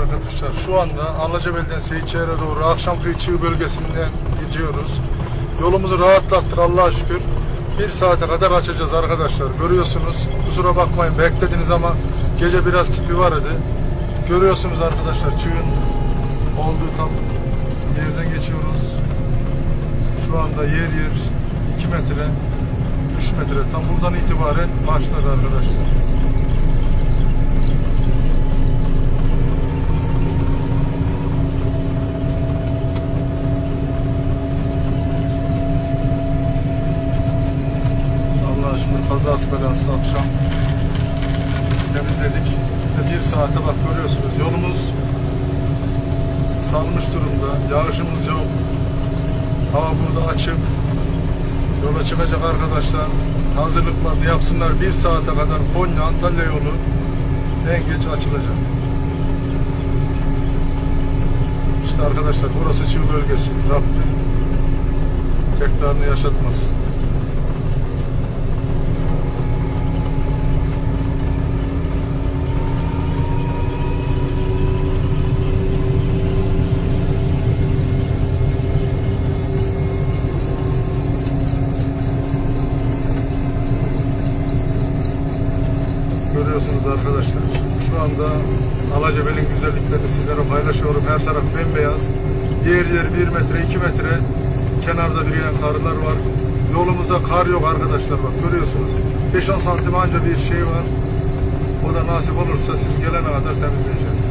arkadaşlar şu anda Anlacabel'den Seyitçer'e doğru Akşamkıyı Çığ bölgesinden gidiyoruz. Yolumuzu rahatlattık Allah'a şükür. Bir saate kadar açacağız arkadaşlar. Görüyorsunuz. Kusura bakmayın beklediniz ama gece biraz tipi var idi. Görüyorsunuz arkadaşlar çığın olduğu tam yerden geçiyoruz. Şu anda yer yer 2 metre 3 metre tam buradan itibaren başladı arkadaşlar. Şükür kazası belası akşam temizledik. İşte bir saate bak görüyorsunuz yolumuz salmış durumda. Yağışımız yok. Hava burada açık. Yola çıkacak arkadaşlar hazırlıklarını yapsınlar. Bir saate kadar Konya Antalya yolu en geç açılacak. İşte arkadaşlar burası Çığ bölgesi. Rabbim tekrarını yaşatmasın. Görüyorsunuz arkadaşlar. Şu anda Alacabel'in güzelliklerini sizlere paylaşıyorum. Her taraf bembeyaz. Yer yer 1 metre 2 metre kenarda biriyen karlar var. Yolumuzda kar yok arkadaşlar bak görüyorsunuz. 5-10 santim anca bir şey var. O da nasip olursa siz gelene kadar temizleyeceğiz.